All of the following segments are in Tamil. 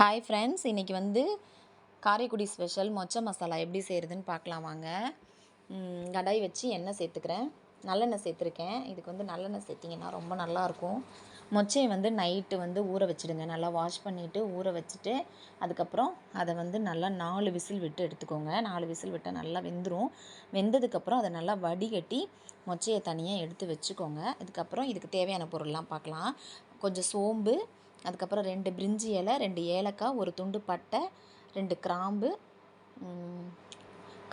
ஹாய் ஃப்ரெண்ட்ஸ் இன்றைக்கி வந்து காரைக்குடி ஸ்பெஷல் மொச்சை மசாலா எப்படி செய்கிறதுன்னு பார்க்கலாம் வாங்க. கடாய் வச்சு எண்ணெய் சேர்த்துக்கிறேன். நல்லெண்ணெய் சேர்த்துருக்கேன். இதுக்கு வந்து நல்லெண்ணெய் சேர்த்திங்கன்னா ரொம்ப நல்லாயிருக்கும். மொச்சையை வந்து நைட்டு வந்து ஊற வச்சுடுங்க. நல்லா வாஷ் பண்ணிவிட்டு ஊற வச்சுட்டு அதுக்கப்புறம் அதை வந்து நல்லா நாலு விசில் விட்டு எடுத்துக்கோங்க. நாலு விசில் விட்டால் நல்லா வெந்துடும் வெந்ததுக்கப்புறம் அதை நல்லா வடிகட்டி மொச்சையை தனியாக எடுத்து வச்சுக்கோங்க. இதுக்கப்புறம் இதுக்கு தேவையான பொருள்லாம் பார்க்கலாம். கொஞ்சம் சோம்பு அதுக்கப்புறம் ரெண்டு பிரிஞ்சி இலை ரெண்டு ஏலக்காய் ஒரு துண்டு பட்டை ரெண்டு கிராம்பு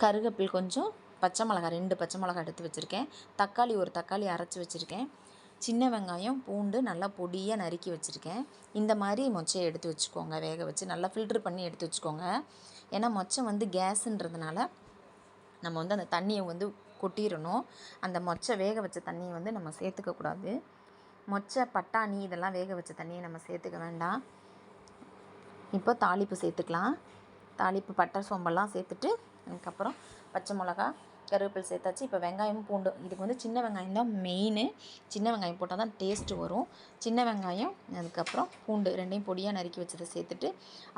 கருகப்பில் கருவேப்பில் கொஞ்சம் பச்சை மிளகாய் ரெண்டு பச்சை மிளகாய் எடுத்து வச்சுருக்கேன். தக்காளி ஒரு தக்காளி அரைச்சி வச்சுருக்கேன். சின்ன வெங்காயம் பூண்டு நல்லா பொடியாக நறுக்கி வச்சுருக்கேன். இந்த மாதிரி மொச்சையை எடுத்து வச்சுக்கோங்க வேக வச்சு நல்லா ஃபில்ட்ரு பண்ணி எடுத்து வச்சுக்கோங்க. ஏன்னா மொச்சை வந்து கேஸுன்றதுனால நம்ம வந்து அந்த தண்ணியை வந்து கொட்டிடணும். அந்த மொச்சை வேக வச்ச தண்ணியை வந்து நம்ம சேர்த்துக்கக்கூடாது மொச்சை பட்டாணி இதெல்லாம் வேக வச்ச தண்ணியை நம்ம சேர்த்துக்க வேண்டாம். இப்போ தாளிப்பு சேர்த்துக்கலாம். தாளிப்பு பட்டை சோம்பெல்லாம் சேர்த்துட்டு அதுக்கப்புறம் பச்சை மிளகா கருவேப்பில் சேர்த்தாச்சு. இப்போ வெங்காயம் பூண்டு இதுக்கு வந்து சின்ன வெங்காயம் தான் மெயின் சின்ன வெங்காயம் போட்டால் தான் டேஸ்ட்டு வரும். சின்ன வெங்காயம் அதுக்கப்புறம் பூண்டு ரெண்டையும் பொடியாக நறுக்கி வச்சதை சேர்த்துட்டு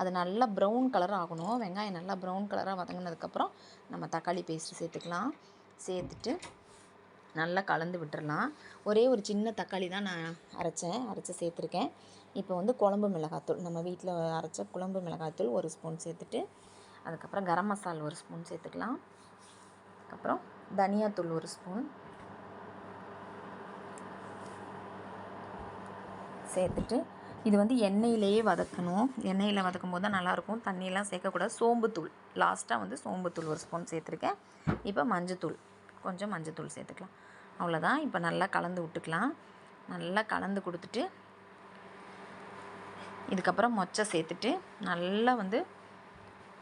அது நல்லா ப்ரௌன் கலர் ஆகணும். வெங்காயம் நல்லா ப்ரௌன் கலராக வதங்கினதுக்கப்புறம் நம்ம தக்காளி பேஸ்ட்டு சேர்த்துக்கலாம். சேர்த்துட்டு நல்லா கலந்து விட்டுறலாம். ஒரே ஒரு சின்ன தக்காளி தான் நான் அரைச்சேன். அரைச்சி சேர்த்துருக்கேன். இப்போ வந்து குழம்பு மிளகாத்தூள் நம்ம வீட்டில் அரைச்ச குழம்பு மிளகாத்தூள் ஒரு ஸ்பூன் சேர்த்துட்டு அதுக்கப்புறம் கரம் மசால் ஒரு ஸ்பூன் சேர்த்துக்கலாம். அதுக்கப்புறம் தனியாத்தூள் ஒரு ஸ்பூன் சேர்த்துட்டு இது வந்து எண்ணெயிலேயே வதக்கணும். எண்ணெயில் வதக்கும் போது தான் நல்லாயிருக்கும். தண்ணியெல்லாம் சேர்க்கக்கூடாது. சோம்புத்தூள் லாஸ்ட்டாக வந்து சோம்புத்தூள் ஒரு ஸ்பூன் சேர்த்துருக்கேன். இப்போ மஞ்சத்தூள். கொஞ்சம் மஞ்சத்தூள் சேர்த்துக்கலாம். அவ்வளோதான் இப்போ நல்லா கலந்து விட்டுக்கலாம். நல்லா கலந்து கொடுத்துட்டு இதுக்கப்புறம் மொச்சை சேர்த்துட்டு நல்லா வந்து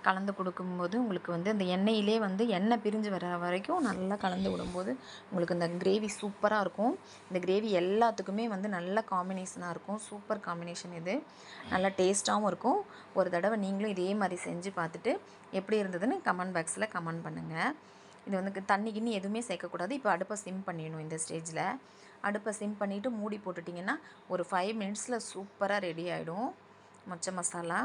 கலந்து கொடுக்கும்போது உங்களுக்கு வந்து அந்த எண்ணெயிலே வந்து எண்ணெய் பிரிஞ்சு வர வரைக்கும் நல்லா கலந்து விடும்போது உங்களுக்கு இந்த கிரேவி சூப்பராக இருக்கும். இந்த கிரேவி எல்லாத்துக்குமே வந்து நல்ல காம்பினேஷனாக இருக்கும். சூப்பர் காம்பினேஷன் இது. நல்லா டேஸ்ட்டாகவும் இருக்கும். ஒரு தடவை நீங்களும் இதே மாதிரி செஞ்சு பார்த்துட்டு எப்படி இருந்ததுன்னு கமெண்ட் பாக்ஸில் கமெண்ட் பண்ணுங்கள் இது வந்து தண்ணி கிண்ணி எதுவுமே சேர்க்கக்கூடாது. இப்போ அடுப்பை சிம் பண்ணிடணும் இந்த ஸ்டேஜில். அடுப்பை சிம் பண்ணிவிட்டு மூடி போட்டுட்டிங்கன்னா ஒரு ஃபைவ் மினிட்ஸில் சூப்பராக ரெடி ஆகிடும் மொச்சை மசாலா.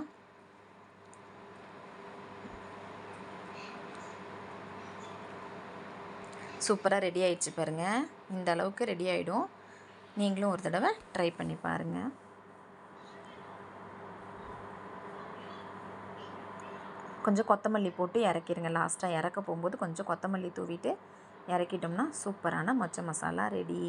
சூப்பராக ரெடி ஆயிடுச்சு பாருங்கள் இந்த அளவுக்கு ரெடி ஆகிடும் நீங்களும் ஒரு தடவை ட்ரை பண்ணி பாருங்கள் கொஞ்சம் கொத்தமல்லி போட்டு இறக்கிடுங்க லாஸ்ட்டாக இறக்க போகும்போது கொஞ்சம் கொத்தமல்லி தூவிட்டு இறக்கிட்டோம்னா சூப்பரான மொச்சை மசாலா ரெடி.